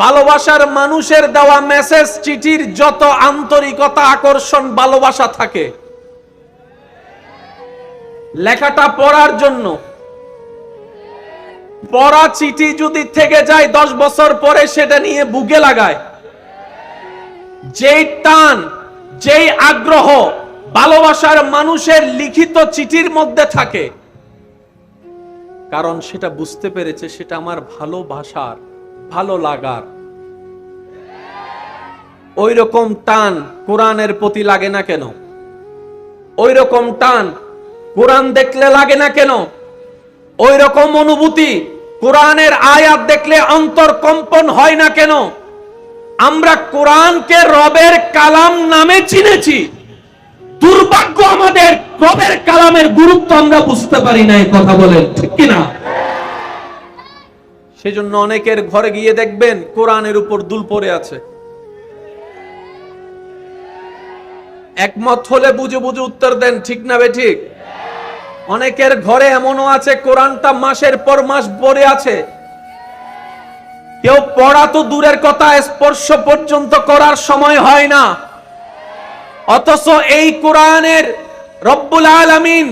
ভালোবাসার মানুষের দেওয়া মেসেজ চিঠির যত আন্তরিকতা, আকর্ষণ, ভালোবাসা থাকে। লেখাটা পড়ার জন্য। পড়া চিঠি যদি থেকে যায়, দশ বছর পরে সেটা নিয়ে বুকে লাগায়। যেই টান, যেই আগ্রহ ভালোবাসার মানুষের লিখিত চিঠির মধ্যে থাকে, কারণ সেটা বুঝতে পেরেছে সেটা আমার ভালোবাসার। ভালো লাগার। ওই রকম টান কোরআনের প্রতি লাগে না কেন? ওই রকম টান কোরআন দেখলে লাগে না কেন? ওই রকম অনুভূতি কোরআনের আয়াত দেখলে অন্তর কম্পন হয় না কেন? আমরা কোরআনকে রবের কালাম নামে চিনেছি। দুর্ভাগ্য আমাদের রবের কালামের গুরুত্ব আমরা বুঝতে পারি না, এই কথা বলেন, ঠিক কিনা? সেজন্য অনেকের ঘরে গিয়ে দেখবেন কোরআনের উপর দুল পড়ে আছে। একমত হলে বুঝে বুঝে উত্তর দেন, ঠিক না বে ঠিক? অনেকের ঘরে এমনও আছে, কোরআনটা মাসের পর মাস পড়ে আছে। কেউ পড়া তো দূরের কথা, স্পর্শ পর্যন্ত করার সময় হয় না। অথচ এই কোরআনের রব্বুল আলামিন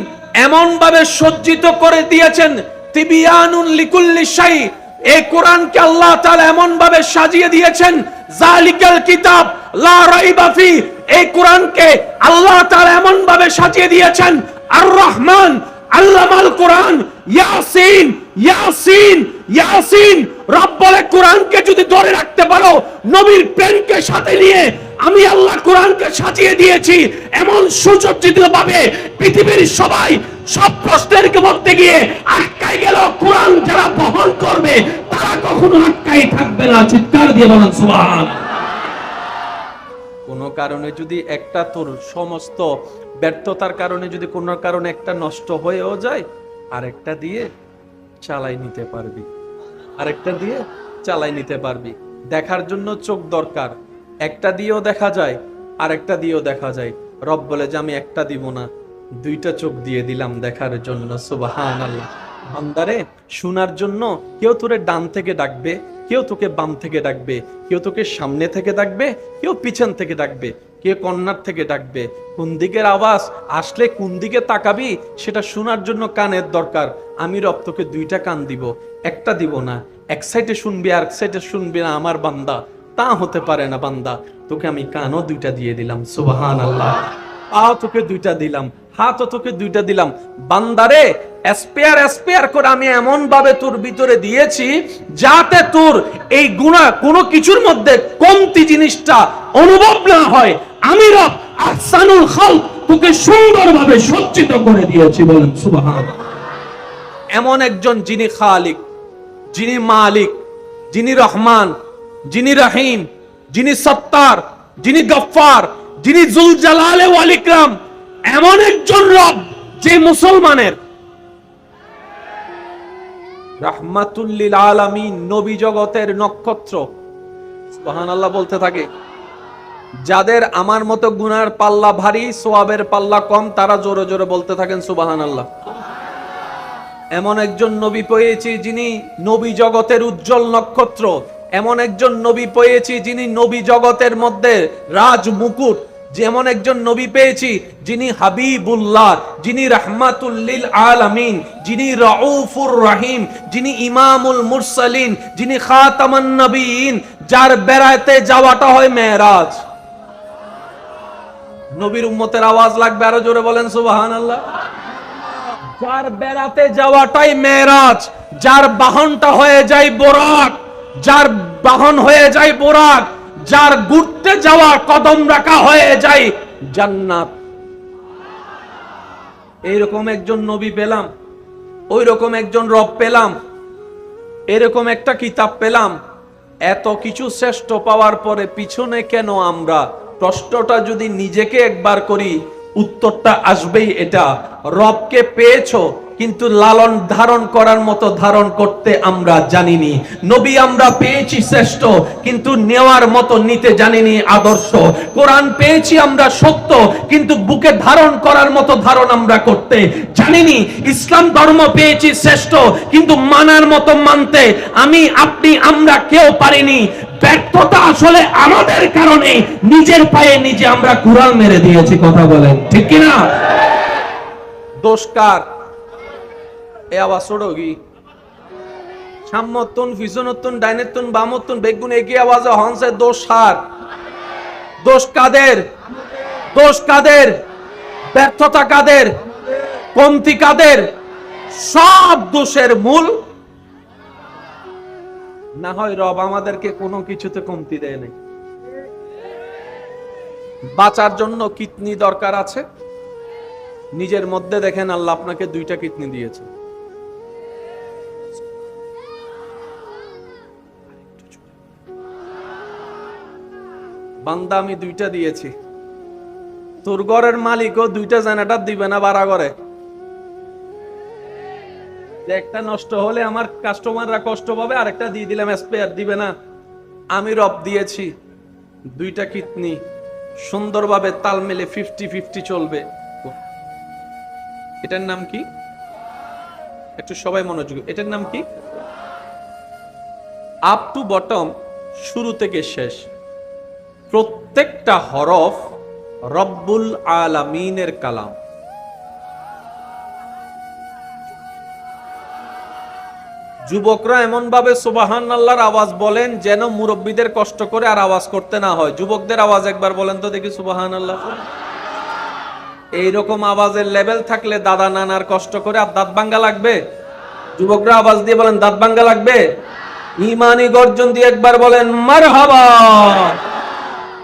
এমন ভাবে সজ্জিত করে দিয়েছেন, তিবিয়ানুন লিকুল্লি শাই এই কোরআনকে আল্লাহ তাআলা এমন ভাবে সাজিয়ে দিয়েছেন জালিকাল কিতাব, লা রাইবা ফি। এই কোরআনকে আল্লাহ তাআলা এমন ভাবে সাজিয়ে দিয়েছেন আর রহমান আল্লামাল কোরআন, ইয়াসিন ইয়াসিন। ইয়াসিন রব বলে কোরআনকে যদি ধরে রাখতে পারো, নবীর প্রেমকে সাথে নিয়ে আমি আল্লাহ কোরআনকে সাজিয়ে দিয়েছি। এমন সুসজ্জিত ভাবে পৃথিবীর সবাই সব প্রশ্নের মধ্যে গিয়ে আটকাই গেল, কোরআন যারা বহন করবে, তারা কখনো আটকাই থাকবে না। চিৎকার দিয়ে বলেন, সুবহান। কোনো কারণে যদি একটা তোর সমস্ত ব্যর্থতার কারণে যদি কোনো কারণে একটা নষ্ট হয়েও যায়, আরেকটা দিয়ে চালাই নিতে পারবি। আরেকটা দিয়ে চালাই নিতে পারবি। দেখার জন্য চোখ দরকার। একটা দিয়েও দেখা যায়, আরেকটা দিয়েও দেখা যায়। রব বলে যে, আমি একটা দিব না। দুইটা চোখ দিয়ে দিলাম দেখার জন্য সুবাহান আল্লাহ বান্দারে, শোনার জন্য কেউ তোরে ডান থেকে ডাকবে, কেউ তোকে বাম থেকে ডাকবে, কেউ তোকে সামনে থেকে ডাকবে, কেউ পিছন থেকে ডাকবে কে কন্যার থেকে ডাকবে। কোন দিকের আওয়াজ আসলে কোন দিকে তাকাবি, সেটা শোনার জন্য কানের দরকার। আমি রব তোকে দুইটা কান দিব। একটা দিব না, এক সাইডে শুনবি আর এক সাইডে শুনবি না আমার বান্দা। তা হতে পারে না বান্দা। তোকে আমি কানও দুইটা দিয়ে দিলাম সুবাহান আল্লাহ পাও তোকে দুইটা দিলাম হাতও তোকে দুইটা দিলাম। বান্দারে স্পেয়ার স্পেয়ার করে আমি এমন ভাবে তোর ভিতরে দিয়েছি যাতে তোর এই গুণা কোনো কিছুর মধ্যে কমতি জিনিসটা অনুভব না হয়। আমি রব আহসানুল খালক তোকে সুন্দরভাবে সজ্জিত করে দিয়েছি বলেন সুবহান এমন একজন যিনি খালিক যিনি মালিক, যিনি রহমান, যিনি রহিম, যিনি সত্তার, যিনি গফফার, যিনি জুল জালালে ওয়াল এমন একজন রব যে মুসলমানের। রাহমাতুল্লিল আলামিন নবী জগতের নক্ষত্র। সুবহানাল্লাহ বলতে থাকে, যাদের আমার মতো গুনার পাল্লা ভারী, সোয়াবের পাল্লা কম, তারা জোরে জোরে বলতে থাকেন সুবহানাল্লাহ। এমন একজন নবী পেয়েছি যিনি নবী জগতের উজ্জ্বল নক্ষত্র। এমন একজন নবী পেয়েছি যিনি নবী জগতের মধ্যে রাজ মুকুট। যেমন একজন নবী পেয়েছি যিনি হাবিবুল্লাহ, যিনি রাহমাতুল্লিল আলামিন, যিনি রাউফুর রহিম, যিনি ইমামুল মুরসালিন, যিনি খাতামান নবীন, যার বেড়াতে যাওয়াটা হয় মেরাজ নবীর উম্মতের আওয়াজ লাগবে আরও জোরে বলেন সুবহানাল্লাহ। যার বেড়াতে যাওয়াটাই মেরাজ যার বাহনটা হয়ে যায় বোরাক, যার বাহন হয়ে যায় বোরাক, যার ঘুরতে যাওয়া কদম রাখা হয়ে যায় জান্নাত। এইরকম একজন নবী পেলাম ওই রকম একজন রব পেলাম, এরকম একটা কিতাব পেলাম। এত কিছু শ্রেষ্ঠ পাওয়ার পরে পিছনে কেন আমরা? প্রশ্নটা যদি নিজেকে একবার করি উত্তরটা আসবেই এটা রবকে পেয়েছ। কিন্তু লালন ধারণ করার মতো ধারণ করতে আমরা জানিনি। নবী আমরা পেয়েছি শ্রেষ্ঠ, কিন্তু নেওয়ার মতো নিতে জানিনি আদর্শ। কোরআন পেয়েছি আমরা সত্য, কিন্তু বুকে ধারণ করার মতো ধারণ আমরা করতে জানিনি। ইসলাম ধর্ম পেয়েছি শ্রেষ্ঠ, কিন্তু মানার মতো মানতে আমি, আপনি, আমরা কেউ পারিনি। ব্যর্থতা আসলে আমাদের কারণে নিজের পায়ে নিজে আমরা কুড়াল মেরে দিয়েছি, কথা বলেন, ঠিক কিনা? দোষ কার? সব দোষের মূল। না হয় রব আমাদেরকে কোনো কিছুতে কমতি দেয় নাই। বাঁচার জন্য কিডনি দরকার আছে? নিজের মধ্যে দেখেন আল্লাহ আপনাকে দুইটা কিডনি দিয়েছে। বান্দা, আমি দুইটা দিয়েছি। তোর ঘরের মালিকও দুইটা জেনারেটর দিবে না বাড়া করে। একটা নষ্ট হলে আমার কাস্টমাররা কষ্ট পাবে, আরেকটা দিয়ে দিলাম স্পেয়ার দিবে না। আমি রব দিয়েছি, দুইটা কিডনি সুন্দরভাবে তাল মেলে ফিফটি ফিফটি চলবে। এটার নাম কি? একটু সবাই মনোযোগ এটার নাম কি? আপ টু বটম শুরু থেকে শেষ। প্রত্যেকটা হরফ রব্বুল আলামিনের কালাম। যুবকরা এমন ভাবে সুবাহান আল্লাহর আওয়াজ বলেন যেন মুরব্বীদের কষ্ট করে আর আওয়াজ করতে না হয়। যুবকদের আওয়াজ একবার বলেন তো দেখি সুবাহান আল্লাহ এইরকম আওয়াজের লেভেল থাকলে দাদা নানার কষ্ট করে আর দাঁত ভাঙ্গা লাগবে? যুবকরা আওয়াজ দিয়ে বলেন, দাঁত ভাঙ্গা লাগবে? ইমানি গর্জন দিয়ে একবার বলেন মার হাবা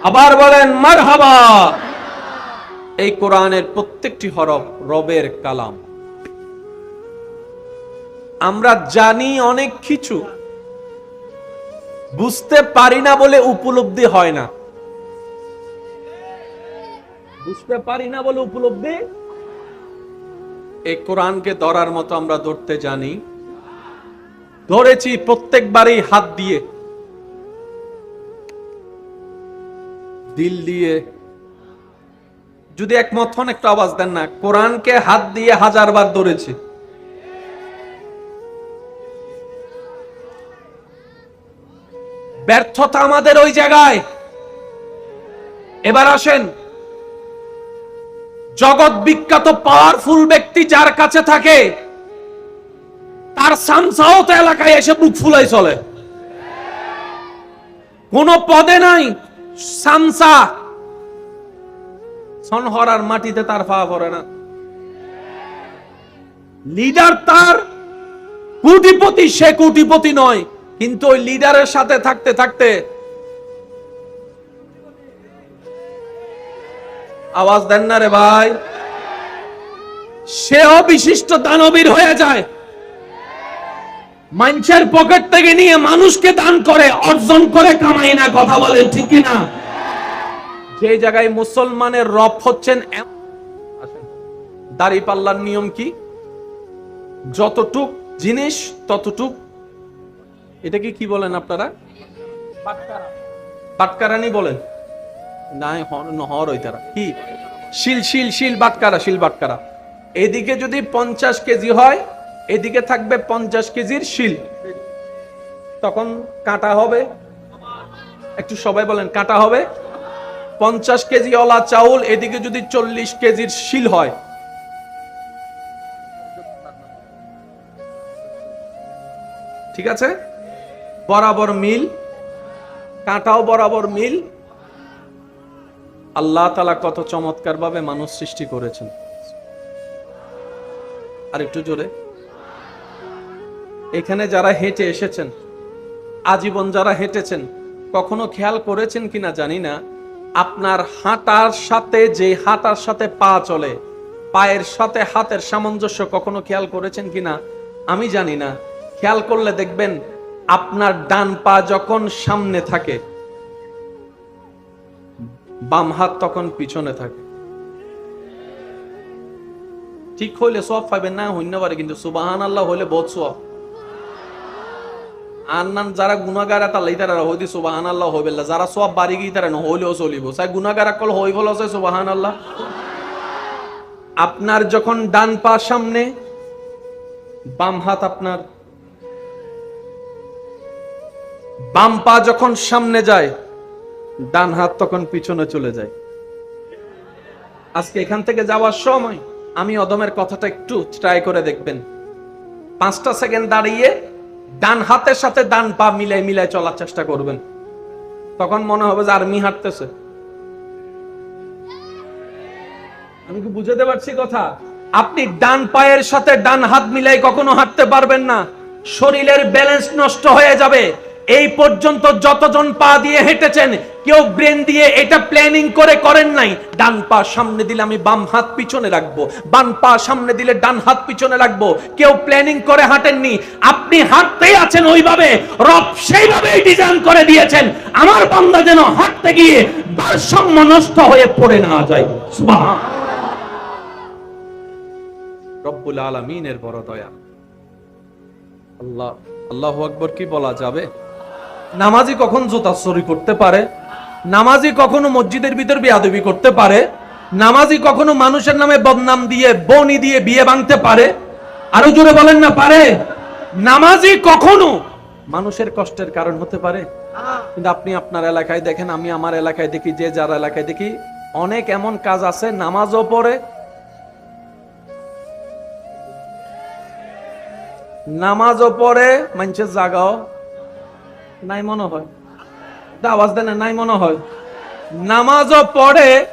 আবার বলেন মার হাবা এই কোরআনের প্রত্যেকটি হরফ রবের কালাম। আমরা জানি অনেক কিছু, বুঝতে পারি না বলে উপলব্ধি হয় না। বুঝতে পারি না বলে উপলব্ধি? এই কোরআনকে ধরার মতো আমরা ধরতে জানি। ধরেছি প্রত্যেকবারই হাত দিয়ে। দিল দিয়ে। যদি একমত হন, একটু আওয়াজ দেন না। কোরআনকে হাত দিয়ে হাজার বার ধরেছি। ব্যর্থতা আমাদের ওই জায়গায়। এবার আসেন। জগৎ বিখ্যাত পাওয়ারফুল ব্যক্তি যার কাছে থাকে, তার সামসাও তো এলাকায় এসে বুক ফুলাই চলে। কোন পদে নাই। সামসা। মাটিতে তার ফা পড়ে না। লিডার তার কোটিপতি, সে কোটিপতি নয়, কিন্তু ওই লিডারের সাথে থাকতে থাকতে আওয়াজ দেন না রে ভাই। সেও বিশিষ্ট দানবীর হয়ে যায়। মানুষের পকেট থেকে নিয়ে মানুষকে দান করে, অর্জন করে, কামাই না, কথা বলে, ঠিক না যে জায়গায় মুসলমানের রব হচ্ছেন দাড়ি পাল্লার নিয়ম কি? যতটুক জিনিস, ততটুক এটাকে কি বলেন আপনারা? বাটকারানি বলেন। নাই হর ওই তারা। কি? শিল শিল শিল বাটকারা শিল বাটকারা। এদিকে যদি পঞ্চাশ কেজি হয় এদিকে থাকবে পঞ্চাশ কেজির শিল। তখন কাটা হবে। একটু সবাই বলেন, কাটা হবে। পঞ্চাশ কেজি অলা চাউল, এদিকে যদি চল্লিশ কেজির শিল হয়। ঠিক আছে? বরাবর মিল। কাঁটাও বরাবর মিল। আল্লাহ তালা কত চমৎকার ভাবে মানুষ সৃষ্টি করেছেন। আর একটু জোরে। এখানে যারা হেঁটে এসেছেন, আজীবন যারা হেঁটেছেন, কখনো খেয়াল করেছেন কিনা জানি না, আপনার হাঁটার সাথে, যে হাঁটার সাথে পা চলে, পায়ের সাথে হাতের সামঞ্জস্য কখনো খেয়াল করেছেন কিনা, আমি জানি না। খেয়াল করলে দেখবেন, আপনার ডান পা যখন সামনে থাকে, বাম হাত তখন পিছনে থাকে। ঠিক হইলে সব পাইবেন না হইতে পারে, কিন্তু সুবাহান আল্লাহ হইলে বহুত সব আর নান যারা গুণাগারা তালাই তারা হইতে সুবাহান আল্লাহ হইবে যারা সব বাড়ি গিয়ে তারা নহইলেও চলিব। সাই গুণাগারা কল হইব লসে সুবাহান আল্লাহ আপনার যখন ডান পা সামনে, বাম হাত আপনার। বাম পা যখন সামনে যায়, ডান হাত তখন পিছনে চলে যায়। আজকে এখান থেকে যাওয়ার সময় আমি অদমের কথাটা একটু ট্রাই করে দেখবেন। পাঁচটা সেকেন্ড দাঁড়িয়ে ডান হাতের সাথে ডান পা মিলাই মিলাই চলার চেষ্টা করবেন। তখন মনে হবে যে আর্মি হাঁটতেছে। আমি কি বুঝাতে পারছি কথা? আপনি ডান পায়ের সাথে ডান হাত মিলাই কখনো হাঁটতে পারবেন না। শরীরের ব্যালেন্স নষ্ট হয়ে যাবে। এই পর্যন্ত যতজন পা দিয়ে হেঁটেছেন, কেউ ব্রেন দিয়ে এটা প্ল্যানিং করে করেন নাই। ডান পা সামনে দিলে আমি বাম হাত পিছনে রাখব, বাম পা সামনে দিলে ডান হাত পিছনে রাখব। কেউ প্ল্যানিং করে হাঁটেননি, আপনি হাঁটতেই আছেন ওইভাবে, রব সেইভাবে ডিজাইন করে দিয়েছেন। আমার বান্দা যেন হাঁটতে গিয়ে ভারসাম্য নষ্ট হয়ে পড়ে না যায়। রব্বুল আলমিনের বড় দয়া। আল্লাহ আল্লাহ আকবর কি বলা যাবে? নামাজি কখন জুতা চুরি করতে পারে? নামাজি কখনো মসজিদের ভিতর বিয়াদবি করতে পারে? নামাজি কখনো মানুষের নামে বদনাম দিয়ে, বনি দিয়ে বিয়ে ভাঙতে পারে? আরও জোরে বলেন না, পারে? নামাজি কখনো মানুষের কষ্টের কারণ হতে পারে? কিন্তু আপনি আপনার এলাকায় দেখেন, আমি আমার এলাকায় দেখি, যে যার এলাকায় দেখি, অনেক এমন কাজ আছে, নামাজও পড়ে। নামাজও পড়ে মানুষের জাগাও। নাই মনে হয়। আওয়াজ দেন নাই মনে হয়। নামাজও পড়ে,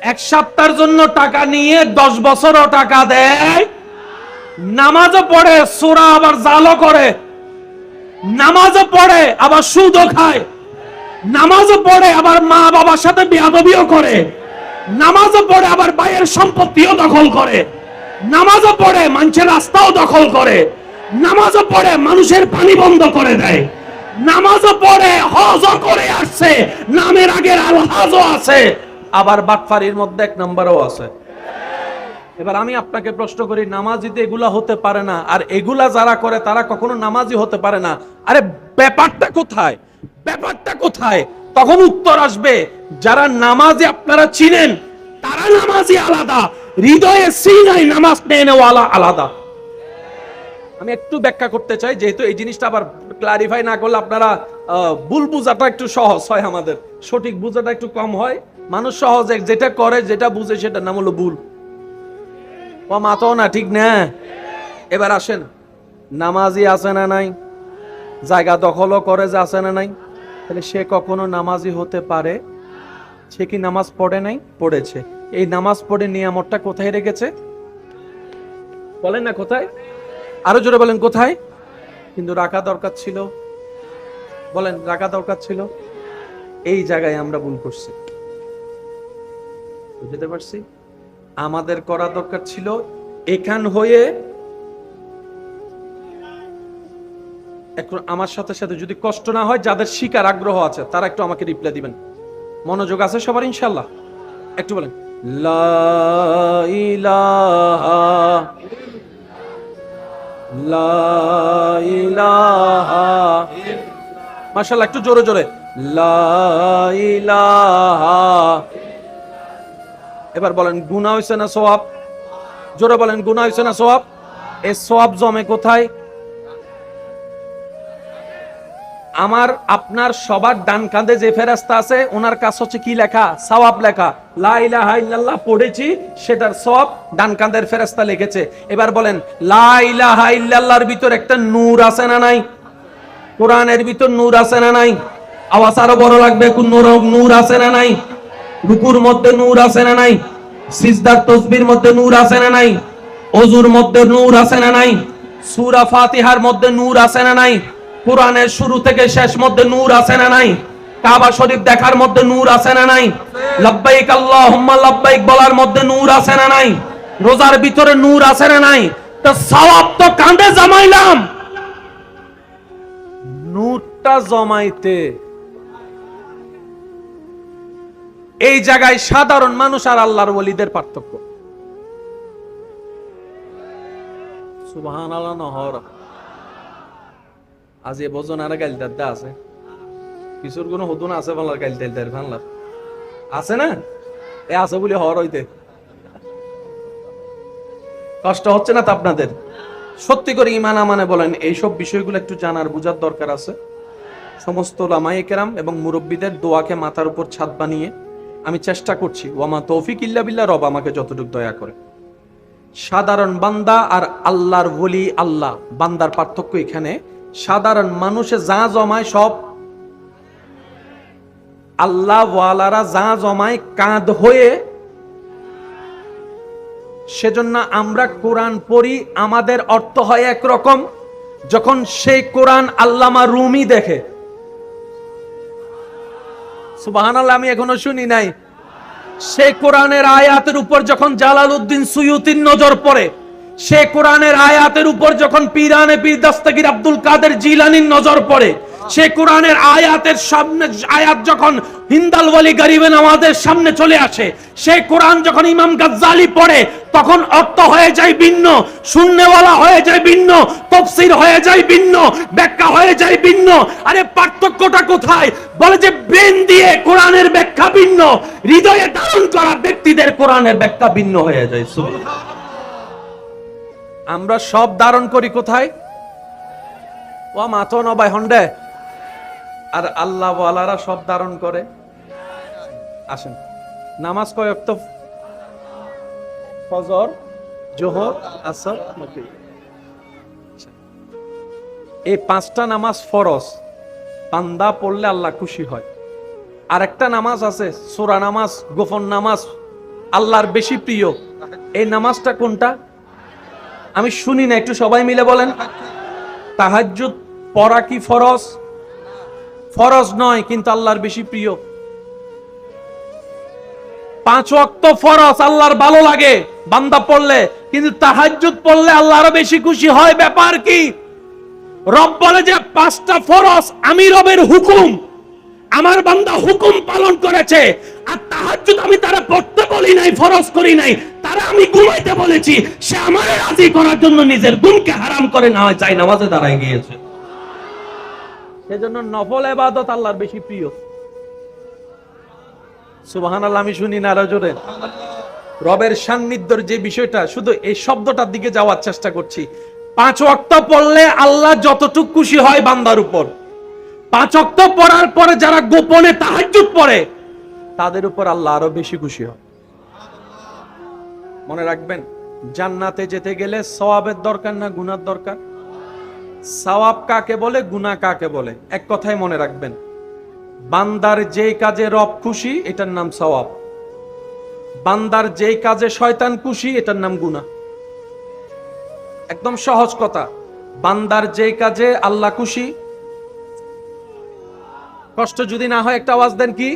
এক সপ্তাহের জন্য টাকা নিয়ে দশ বছরও টাকা দেয়। নামাজও পড়ে, সোরা আবার জালও করে। নামাজও পড়ে, আবার সুদও খায়। নামাজও পড়ে, আবার মা বাবার সাথে বিয়াদবিও করে। নামাজও পড়ে, আবার বাইয়ের সম্পত্তিও দখল করে। নামাজও পড়ে, মানুষের রাস্তাও দখল করে। নামাজও পড়ে, মানুষের পানি বন্ধ করে দেয়। নামাজও পড়ে, হজও করে আসছে, নামের আগের আলহাজও আছে। আবার বাটফারির মধ্যে এক নম্বরও আছে। এবার আমি আপনাকে প্রশ্ন করি নামাজিতে এগুলা হতে পারে না, আর এগুলা যারা করে তারা কখনো নামাজি হতে পারে না। আরে, ব্যাপারটা কোথায়? ব্যাপারটা কোথায়? তখন উত্তর আসবে, যারা নামাজি আপনারা চিনেন, তারা নামাজি আলাদা, হৃদয়ে সিনাই নামাজ নেওয়ালা আলাদা। আমি একটু ব্যাখ্যা করতে চাই, যেহেতু এই জিনিসটা আবার ক্লারিফাই না করলে আপনারা ভুল বুঝাটা একটু সহজ হয় আমাদের। সঠিক বুঝাটা একটু কম হয়। মানুষ সহজে যেটা করে, যেটা বুঝে, সেটার নাম হলো ভুল। ও মাতো না, ঠিক না? এবার আসেন। নামাজি আছে না নাই? জায়গা দখলও করে যে আছে না নাই? তাহলে সে কখনো নামাজি হতে পারে? সে কি নামাজ পড়ে নাই? পড়েছে। এই নামাজ পড়ে নিয়ামতটা কোথায় রেখেছে? বলেন না কোথায়? আরও জোরে বলেন, কোথায়? কিন্তু রাখা দরকার ছিল। বলেন, রাখা দরকার ছিল? এই জায়গায় আমরা ভুল করছি। বুঝতে পারছি? আমাদের করা দরকার ছিল এখান হয়ে এখন আমার সাথে সাথে যদি কষ্ট না হয়, যাদের শিকার আগ্রহ আছে, তারা একটু আমাকে রিপ্লাই দিবেন। মনোযোগ আছে সবার ইনশাল্লাহ একটু বলেন, লা ইলাহা লা ইলাহা মাশাআল্লাহ, একটু জোরে জোরে। এবার বলেন গুনা হয়েছে না সোয়াব? জোরে বলেন গুনা হয়েছে না সোয়াব? এ সোয়াব জমে কোথায়? আমার আপনার সবার ডান কাঁধে যে ফেরাস্তা আছে, ওনার কাজ হচ্ছে কি লেখা? সওয়াব লেখা। লা ইলাহা ইল্লাল্লাহ পড়েছি, সেটার সব ডান কাঁধের ফেরেস্তা লিখেছে। এবার বলেন, লা ইলাহা ইল্লাল্লাহর ভিতর একটা নূর আছে না নাই? কোরআনের ভিতর নূর আছে না নাই? আওয়াজ আরও বড় লাগবে কোন নূর আছে না নাই? রুকুর মধ্যে নূর আছে না নাই? সিজদার তসবির মধ্যে নূর আছে না নাই? অজুর মধ্যে নূর আছে না নাই? সূরা ফাতিহার মধ্যে নূর আছে না নাই? কোরআনের শুরু থেকে শেষ মধ্যে নূর আছে না নাই? কাবা শরীফ দেখার মধ্যে নূর আছে না নাই? লাব্বাইক আল্লাহুম্মা, লাব্বাইক বলার মধ্যে নূর আছে না নাই? রোজার ভিতরে নূর আছে না নাই? তো সওয়াব তো কাঁধে জমাইলাম। নূরটা জমাইতে এই জায়গায় সাধারণ মানুষ আর আল্লাহর ওলিদের পার্থক্য। সুবাহান আল্লাহ নহর। আজ এ বজন আর গাইল দাদা আছে। কিছুর কোনো হতুন আছে বলার গাইল তেল তেল ফানলার আছে না? এ আছে বলে হর হইতে। কষ্ট হচ্ছে না তো আপনাদের সত্যি করে ইমান আমানে বলেন, এইসব বিষয়গুলো একটু জানার বোঝার দরকার আছে। সমস্ত লামাই কেরাম এবং মুরব্বীদের দোয়াকে মাথার উপর ছাদ বানিয়ে আমি চেষ্টা করছি। ওয়ামা তৌফিক ইল্লা বিল্লাহ, রব আমাকে যতটুকু দয়া করে। সাধারণ বান্দা আর আল্লাহর বলি আল্লাহ, বান্দার পার্থক্য এখানে সাধারণ মানুষে যা জমায় সব আল্লাহ ওয়ালারা যা জমায় কাঁধ হয়ে সেজন্য আমরা কোরআন পড়ি, আমাদের অর্থ হয় একরকম। যখন সেই কোরআন আল্লামা রুমি দেখে, সুবহানাল্লাহ, আমি এখনও শুনি নাই। সে কোরআনের আয়াতের উপর যখন জালাল উদ্দিন সুয়ুতির নজর পড়ে সে কোরআনের আয়াতের উপর যখন পীরানে পীর দাস্তাগির আব্দুল কাদের জিলানির নজর পড়ে, সে কোরআনের আয়াতের সামনে আয়াত যখন হিন্দাল ওয়ালি গরিবেন আমাদের সামনে চলে আসে, সে কোরআন যখন ইমাম গাজ্জালি পড়ে, তখন অর্থ হয়ে যায় ভিন্ন, শূন্যওয়ালা হয়ে যায় ভিন্ন, তফসির হয়ে যায় ভিন্ন, ব্যাখ্যা হয়ে যায় ভিন্ন। আরে পার্থক্যটা কোথায়? বলে যে ব্রেন দিয়ে কোরআনের ব্যাখ্যা ভিন্ন, হৃদয়ে ধারণ করা ব্যক্তিদের কোরআনের ব্যাখ্যা ভিন্ন হয়ে যায়। সুবহানাল্লাহ। আমরা সব ধারণ করি কোথায়? ও মাথো নবাই হন্ডে। আর আল্লাহ ওয়ালারা সব ধারণ করে। আসেন, নামাজ কয়েক তো ফজর, জোহর, আসর এই পাঁচটা নামাজ ফরজ। পান্দা পড়লে আল্লাহ খুশি হয়। আর একটা নামাজ আছে, সোরা নামাজ, গোপন নামাজ, আল্লাহর বেশি প্রিয়। এই নামাজটা কোনটা? আমি শুনি না, একটু সবাই মিলে বলেন। তাহাজ্জুদ পড়া কি ফরজ? ফরজ নয়, কিন্তু আল্লাহর বেশি প্রিয়। পাঁচ ওয়াক্ত ফরজ, আল্লাহর ভালো লাগে, বান্দা পড়লে। কিন্তু তাহাজ্জুদ পড়লে আল্লাহ আরও বেশি খুশি হয়, ব্যাপার কি? রব বলে যে, পাঁচটা ফরজ আমি রবের হুকুম। আমার বান্দা হুকুম পালন করেছে, আর তাহাজ্জুদ আমি তারা পড়তে বলি নাই, ফরজ করি নাই। আমি ঘুমাইতে বলেছি, সে আমারে রাজি করার জন্য নিজের গুণকে হারাম করে না চাই নামাজে দাঁড়ায় গিয়েছে। সেজন্য নফল এবাদত আল্লাহর বেশি প্রিয়। সুবহানাল্লাহ, আমি শুনি না আরও জোরে। রবের সান্নিধ্যর যে বিষয়টা, শুধু এই শব্দটার দিকে যাওয়ার চেষ্টা করছি। পাঁচ ওয়াক্ত পড়লে আল্লাহ যতটুক খুশি হয় বান্দার উপর। পাঁচ ওয়াক্ত পড়ার পরে যারা গোপনে তাহাজ্জুদ পড়ে, তাদের উপর আল্লাহ আরও বেশি খুশি হয়। মনে রাখবেন, জান্নাতে যেতে গেলে সওয়াবের দরকার না গুনার দরকার? সওয়াব কাকে বলে গুনা কাকে বলে? এক কথাই মনে রাখবেন, বান্দার যেই কাজে রব খুশি, এটার নাম সওয়াব। বান্দার যেই কাজে শয়তান খুশি, এটার নাম গুনা একদম সহজ কথা, বান্দার যেই কাজে আল্লাহ খুশি, কষ্ট যদি না হয় একটা আওয়াজ দেন কি?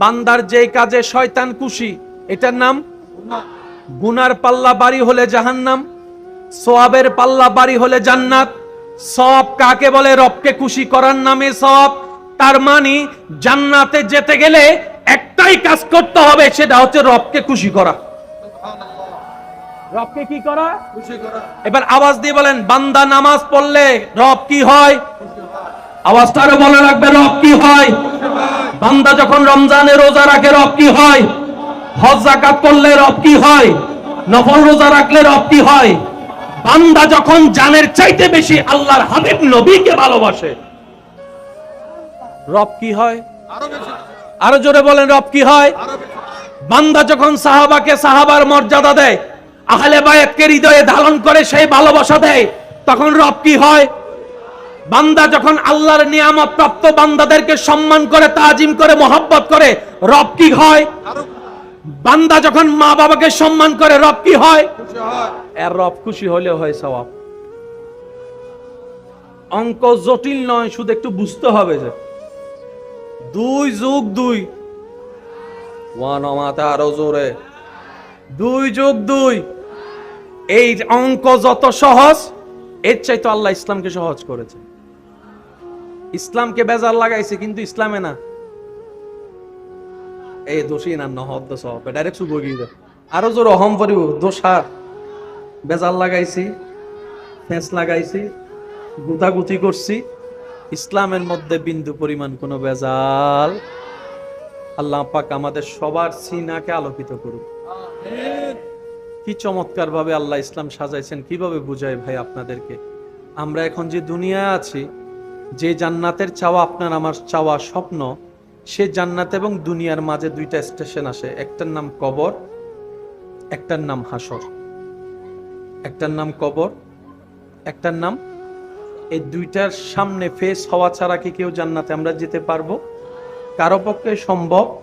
বান্দার যেই কাজে শয়তান খুশি, এটার নাম গুনার পাল্লা বাড়ি হলে জাহান্নাম সোয়াবের পাল্লা বাড়ি হলে জান্নাত। সব কাকে বলে? রবকে খুশি করার নামে সব। তার মানে জান্নাতে যেতে গেলে একটাই কাজ করতে হবে সেটা হচ্ছে রবকে খুশি করা। রবকে কি করা? এবার আওয়াজ দিয়ে বলেন বান্দা নামাজ পড়লে রব কি হয়? আওয়াজটা আরও বলে রাখবে রব কি হয়? বান্দা যখন রমজানে রোজা রাখে রব কি হয়? হজ জাকাত করলে রব কি হয়? নফল রোজা রাখলে রব কি হয়? বান্দা যখন জানের চাইতে বেশি আল্লাহর হাবিব নবীকে ভালোবাসে, রব কি হয়? আরও জোরে বলেন, রব কি হয়? বান্দা যখন সাহাবাকে সাহাবার মর্যাদা দেয়, আহলে বায়াতকে হৃদয়ে ধারণ করে সেই ভালোবাসা দেয়, তখন রব কি হয়? বান্দা যখন আল্লাহর নিয়ামত প্রাপ্ত বান্দাদেরকে সম্মান করে, তাজিম করে, মোহাব্বত করে, রব কি হয়? বান্দা যখন মা বাবাকে সম্মান করে রব কি হয়? এর রব খুশি হলে হয় সওয়াব। অঙ্ক জটিল নয় শুধু একটু বুঝতে হবে যে। দুই যোগ দুই। ওয়ান মাথা আরও জোরে। দুই যোগ দুই। এই অঙ্ক যত সহজ এর চাইতে আল্লাহ ইসলামকে সহজ করেছে। ইসলামকে বেজার লাগাইছে কিন্তু ইসলামে না। এই দোষী না নহদ দোষ ডাইরেক্ট শুভ গিয়ে আরও জোর অহম পরিব দোষার বেজাল লাগাইছি ফেঁস লাগাইছি গুতাগুতি করছি ইসলামের মধ্যে বিন্দু পরিমাণ কোনো বেজাল। আল্লাহ পাক আমাদের সবার সিনাকে আলোকিত করুক। কি চমৎকার ভাবে আল্লাহ ইসলাম সাজাইছেন, কীভাবে বুঝাই ভাই আপনাদেরকে? আমরা এখন যে দুনিয়ায় আছি, যে জান্নাতের চাওয়া আপনার, আমার চাওয়া স্বপ্ন সে জান্নাত এবং দুনিয়ার মাঝে দুইটা স্টেশন আসে। একটার নাম কবর, একটার নাম হাসর। একটার নাম কবর, একটার নাম এই দুইটার সামনে ফেস হওয়া ছাড়া কি কেউ জান্নাতে আমরা যেতে পারব? কারও পক্ষে সম্ভব?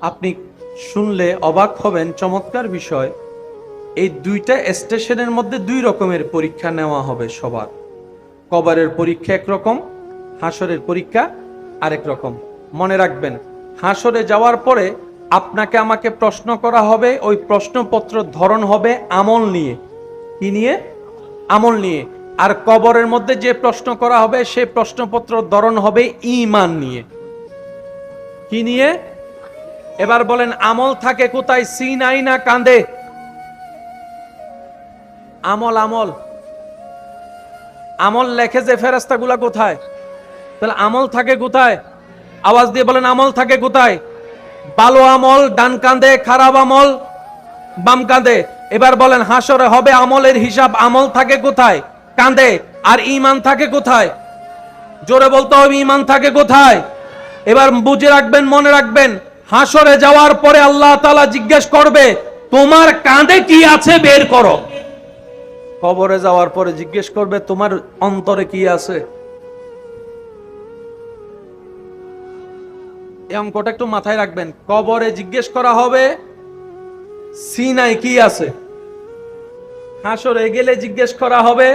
আপনি শুনলে অবাক হবেন, চমৎকার বিষয়। এই দুইটা স্টেশনের মধ্যে দুই রকমের পরীক্ষা নেওয়া হবে সবার। কবরের পরীক্ষা একরকম, হাসরের পরীক্ষা আরেক রকম। মনে রাখবেন, হাসরে যাওয়ার পরে আপনাকে আমাকে প্রশ্ন করা হবে, ওই প্রশ্নপত্র ধরন হবে আমল নিয়ে। কি নিয়ে? আমল নিয়ে। আর কবরের মধ্যে যে প্রশ্ন করা হবে, সে প্রশ্নপত্র ধরন হবে ইমান নিয়ে। কি নিয়ে? এবার বলেন, আমল থাকে কোথায়? সিনাই না কাঁদে? আমল আমল। আমল লেখে যে ফেরাস্তাগুলা কোথায়? তাহলে আমল থাকে কোথায়? আওয়াজ দিয়ে বলেন, আমল থাকে কোথায়? ভালো আমল, ডান কান্দে খারাপ আমল, বাম কাঁদে এবার বলেন, হাসরে হবে আমলের হিসাব, আমল থাকে কোথায়? কাঁদে আর ইমান থাকে কোথায়? জোরে বলতে হবে ইমান থাকে কোথায়? এবার বুঝে রাখবেন, মনে রাখবেন, হাসরে যাওয়ার পরে আল্লাহ তালা জিজ্ঞেস করবে, তোমার কাঁধে কি আছে বের করো? কবরে যাওয়ার পরে জিজ্ঞেস করবে, তোমার অন্তরে কি আছে? এই অঙ্কটা একটু মাথায় রাখবেন। কবরে জিজ্ঞেস করা হবে সিনাই কি আছে? হাসরে গেলে জিজ্ঞেস করা হবে,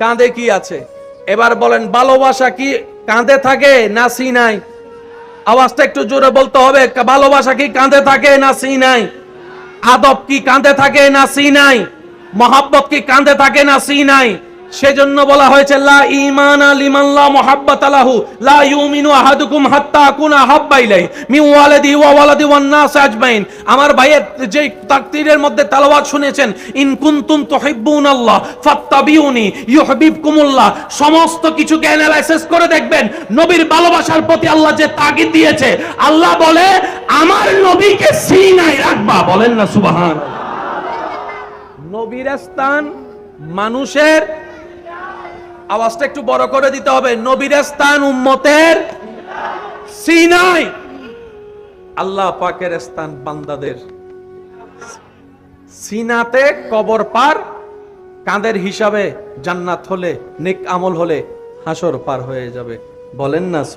কাঁধে কি আছে? এবার বলেন, ভালোবাসা কি কাঁধে থাকে না সিনাই আওয়াজটা একটু জোরে বলতে হবে, ভালোবাসা কি কাঁধে থাকে না সিনাই আদব কি কাঁধে থাকে না সিনাই মহাব্বত কি কাঁধে থাকে না সিনাই সেজন্য বলা হয়েছে, লা ইমান লিমান লা মুহাব্বাত লাহু, লা ইউমিনু আহাদুকুম হাত্তা আকুনা হাব্বা ইলাই মি ওয়ালাদি ওয়া ওয়ালাদি ওয়ান নাস আজমাইন। আমার ভাইয়ের যে তাকদীরের মধ্যে তেলাওয়াত শুনেছেন, ইন কুনতুম তুহিব্বুন আল্লাহ, ফাত্তাবিউনি ইউহিব্বুকুমুল্লাহ। সমস্ত কিছুকে অ্যানালাইসিস করে দেখবেন, নবীর ভালোবাসার প্রতি আল্লাহ যে তাগিদ দিয়েছে, আল্লাহ বলে, আমার নবীকে সিনায় রাখবা। বলেন না, সুবহান। নবীর স্থান মানুষের আওয়াজটা একটু বড় করে দিতে হবে। নবীর স্থান উম্মতের সিনাই। আল্লাহ পাকের স্থান বান্দাদের। সিনাতে কবর পার কাঁদের হিসাবে জান্নাত হলে, নেক আমল হলে হাসর পার হয়ে যাবে। বলেন না